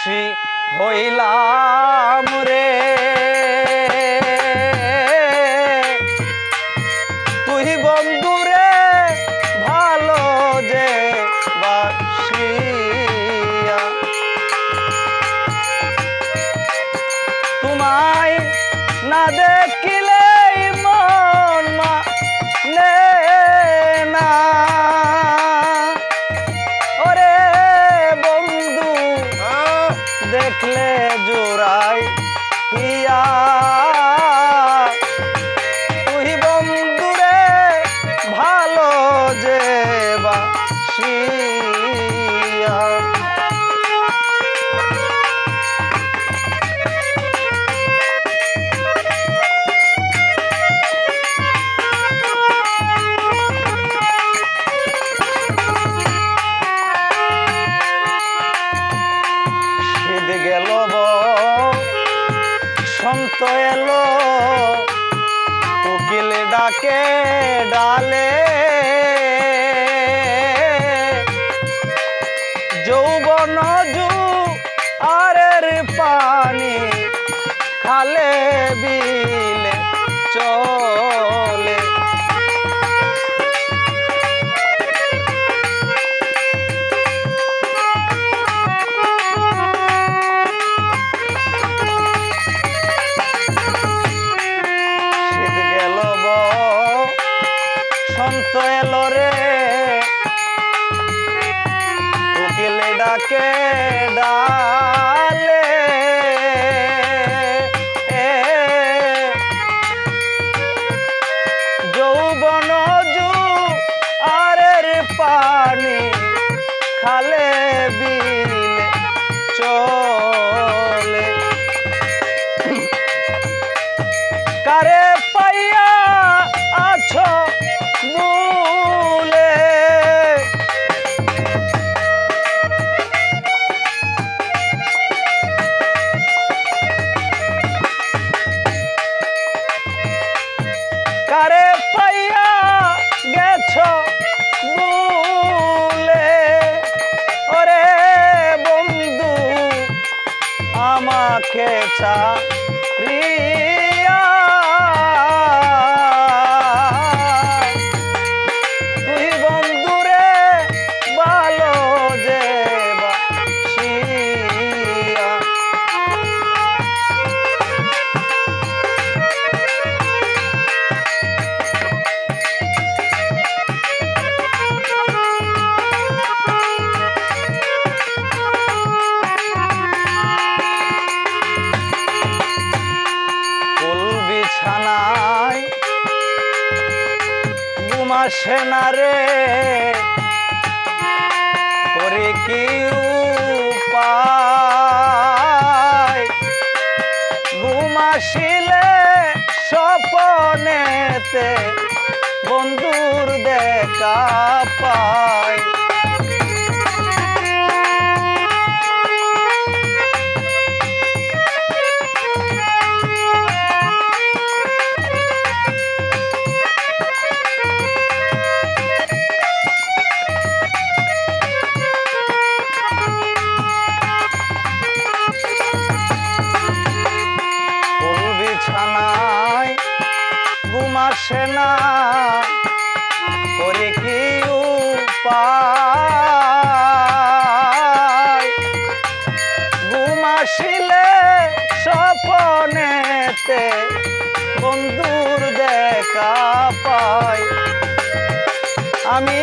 দোষী হইলাম রে। তুই বন্ধুরে ভালো যে বাসিয়া। তোমায় না দেখিলে সন্ত এলো উকিল ডাকে ডালে উকিল ডাকে ডালে যৌবন জু আরের পানি খালে বিলে পাইয়া গেছো বুলে ওরে বন্ধু আমাকে চারিয়া ঘুমাসে না রে। করে কি ঘুমাসিলে স্বপনেতে বন্ধুর দেখা পায় ঘুমাসে না করে কি উপায়? ঘুমাসিলে স্বপনেতে বন্ধুর দেখা পাই। আমি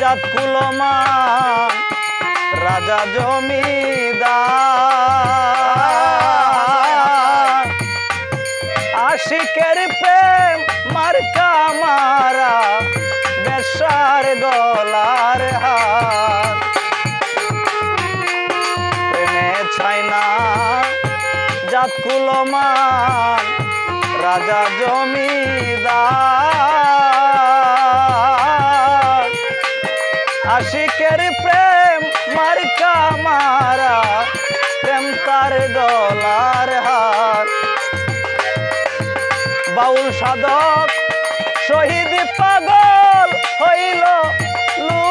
জাত কুলমান রাজা জমিদার। আশিকের প্রেম মার্কা মারা বেশার গলার হার। প্রেমে ছাই না জাত কুলমান রাজা জমিদার। তার গলার হার। বাউল সাধক শহীদ পাগল হইল লুজার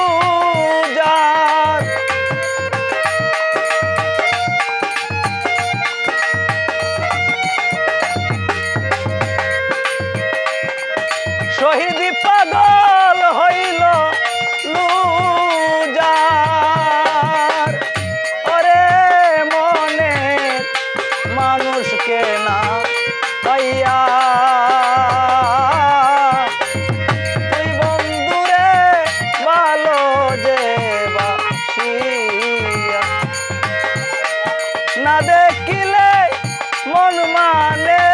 দেখিলে মন মানে